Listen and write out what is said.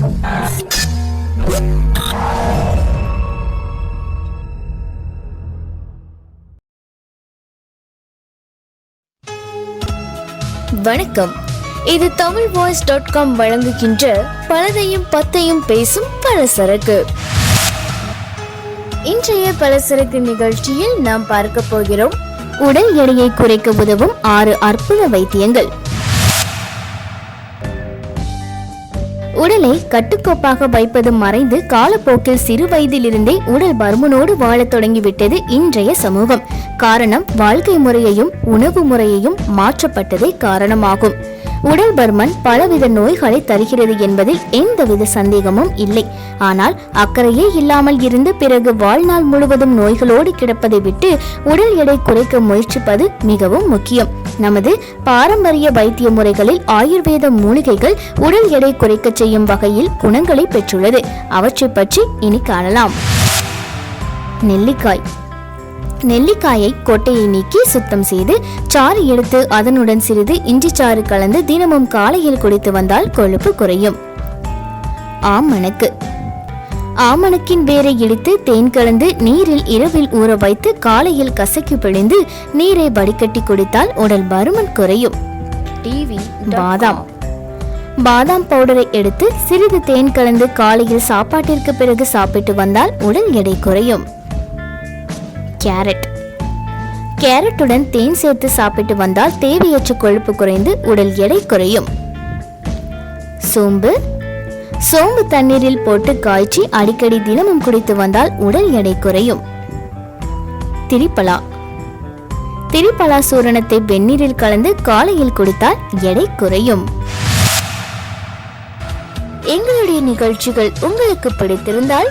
வணக்கம். இது Tamil voice dot com வழங்குகின்ற பலதையும் பத்தையும் பேசும் பலசரக்கு. இன்றைய பலசரக்கு நிகழ்ச்சியில் நாம் பார்க்க போகிறோம். உடல் எடையை குறைக்க உதவும் ஆறு அற்புத வைத்தியங்கள். உடலை கட்டுக்கோப்பாக வைப்பது மறைந்து காலப்போக்கில் சிறு வயதிலிருந்தே உடல் பருமனோடு வாழத் தொடங்கிவிட்டது இன்றைய சமூகம். காரணம் வாழ்க்கை முறையையும் உணவு முறையையும் மாற்றப்பட்டதே காரணமாகும். உடல் பருமன் பலவித நோய்களை தருகிறது என்பதில் எந்தவித சந்தேகமும் இல்லை. ஆனால் அக்கறையே இல்லாமல் இருந்து பிறகு வாழ்நாள் முழுவதும் நோய்களோடு கிடப்பதை விட்டு உடல் எடை குறைக்க முயற்சிப்பது மிகவும் முக்கியம். நமது பாரம்பரிய வைத்திய முறைகளில் ஆயுர்வேத மூலிகைகள் உடல் எடை குறைக்க செய்யும் வகையில் குணங்களை பெற்றுள்ளது. அவற்றை பற்றி இனி காணலாம். நெல்லிக்காய். நெல்லிக்காயை கொட்டையை நீக்கி சுத்தம் செய்து சாறு எடுத்து அதனுடன் சிறிது இஞ்சி சாறு கலந்து தினமும் காலையில் குடித்து வந்தால் கொழுப்பு குறையும். ஆமணக்கு. ஆமணக்கின் வேரை இடித்து தேன் கலந்து நீரில் இரவில் ஊற வைத்து காலையில் கசக்கி பிழிந்து நீரை வடிகட்டி குடித்தால் உடல் பருமன் குறையும். டிவி பாதாம். பாதாம் பவுடரை எடுத்து சிறிது தேன் கலந்து காலையில் சாப்பாட்டிற்கு பிறகு சாப்பிட்டு வந்தால் உடல் எடை குறையும். கேரட். கேரட்டுடன் தேன் சேர்த்து சாப்பிட்டு வந்தால் தேவையற்ற கொழுப்பு குறைந்து உடல் எடை குறையும். சோம்பு. சோம்பு தண்ணீரில் போட்டு காய்ச்சி அடிக்கடி தினமும் குடித்து வந்தால் உடல் எடை குறையும். திரிப்பலா. திரிப்பலா சூரணத்தை வெந்நீரில் கலந்து காலையில் குடித்தால் எடை குறையும். எங்களுடைய நிகழ்ச்சிகள் உங்களுக்கு பிடித்திருந்தால்